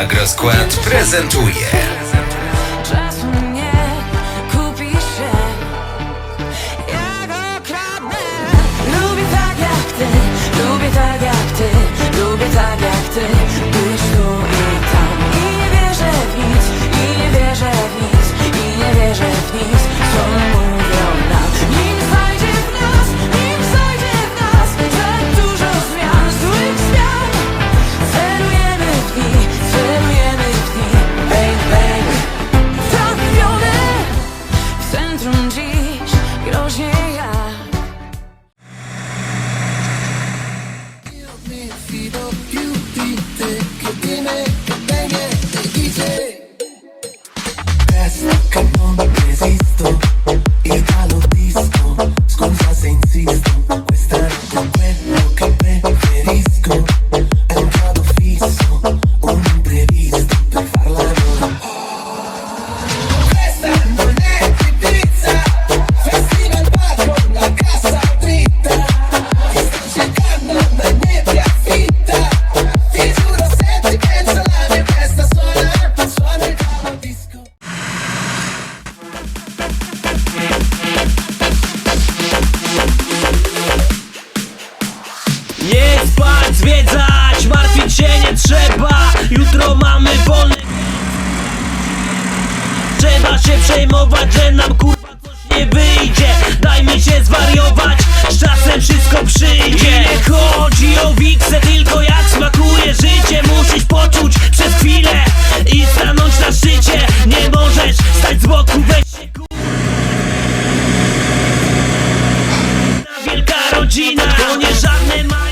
Agroskład prezentuje. Lubię tak jak ty Lubię tak jak ty Lubię tak jak ty dziś groźnie ja zwiedzać. Martwić się nie trzeba. Jutro mamy wolny Trzeba się przejmować, że nam kurwa coś nie wyjdzie. Dajmy się zwariować Z czasem wszystko przyjdzie. I nie chodzi o wiksę, tylko jak smakuje życie. Musisz poczuć przez chwilę I stanąć na szczycie. Nie możesz stać z boku, weź się kur... Wielka rodzina, to nie żadne maj